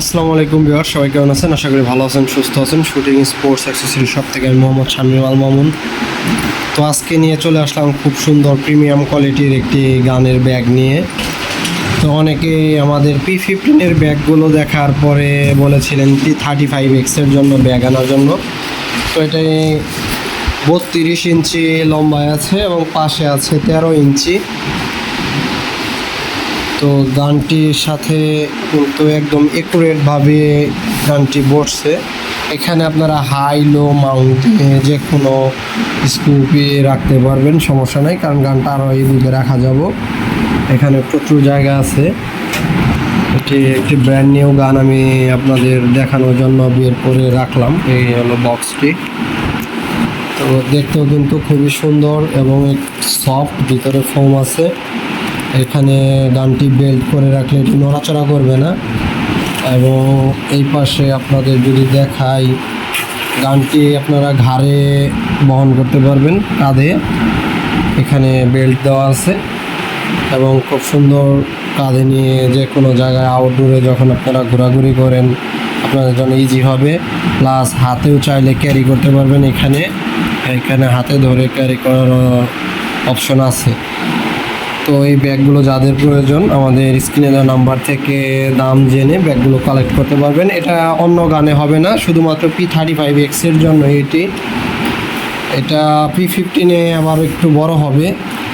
আসসালামু আলাইকুম বিহার সবাই কেমন আছেন? আশা করি ভালো আছেন, সুস্থ আছেন। শুটিং স্পোর্টস অ্যাক্সেসরি সব থেকে আমি মোহাম্মদ শামিম আল মামুন। তো আজকে নিয়ে চলে আসলাম খুব সুন্দর প্রিমিয়াম কোয়ালিটির একটি গানের ব্যাগ নিয়ে। তো অনেকে আমাদের পি ফিফটিনের ব্যাগগুলো দেখার পরে বলেছিলেন পি থার্টি ফাইভ এক্সের জন্য ব্যাগ আনার জন্য। তো এটাই বত্রিশ ইঞ্চি লম্বায় আছে এবং পাশে আছে তেরো ইঞ্চি। তো গানটির সাথে কিন্তু একদম একুরেটভাবে গানটি বসছে। এখানে আপনারা হাই লো মাউন্টে যে কোনো স্কুপে রাখতে পারবেন, সমস্যা নেই, কারণ গানটা আরও এইভাবে রাখা যাব। এখানে প্রচুর জায়গা আছে। এটি একটি ব্র্যান্ড নিউ গান আমি আপনাদের দেখানোর জন্য বের করে রাখলাম। এই হলো বক্সটি তো দেখতেও কিন্তু খুবই সুন্দর এবং সফট ভিতরে ফোম আছে। এখানে গানটি বেল্ট করে রাখলে এটি নড়াচড়া করবে না। এবং এই পাশে আপনাদের যদি দেখাই গানটি আপনারা ঘাড়ে বহন করতে পারবেন, কাঁধে। এখানে বেল্ট দেওয়া আছে। এবং খুব সুন্দর কাঁধে নিয়ে যে কোনো জায়গায় আউটডোরে যখন আপনারা ঘোরাঘুরি করেন, আপনাদের জন্য ইজি হবে। প্লাস হাতেও চাইলে ক্যারি করতে পারবেন এখানে। এখানে হাতে ধরে ক্যারি করার অপশন আছে। তো এই ব্যাগগুলো যাদের প্রয়োজন, আমাদের স্ক্রিনে দেওয়া নাম্বার থেকে দাম জেনে ব্যাগগুলো কালেক্ট করতে পারবেন। এটা অন্য গানে হবে না, শুধুমাত্র পি থার্টি ফাইভ এক্সের জন্য এটি। এটা পি ফিফটিনে আবার একটু বড় হবে।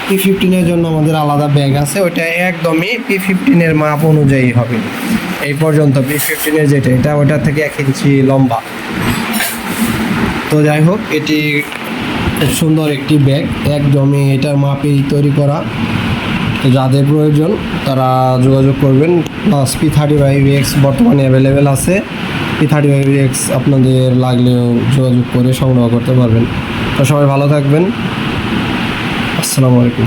পি ফিফটিনের জন্য আমাদের আলাদা ব্যাগ আছে ওটা একদমই পি ফিফটিনের মাপ অনুযায়ী হবে। এই পর্যন্ত পি ফিফটিনের যেটা, এটা ওটা থেকে এক ইঞ্চি লম্বা। তো যাই হোক, এটি সুন্দর একটি ব্যাগ, একদমই এটার মাপেই তৈরি করা। তো যাদের প্রয়োজন তারা যোগাযোগ করবেন। Plus P thirty five X বর্তমানে অ্যাভেলেবেল আছে। পি থার্টি ফাইভ এক্স আপনাদের লাগলেও যোগাযোগ করে সংগ্রহ করতে পারবেন। তো সবাই ভালো থাকবেন। আসসালামু আলাইকুম।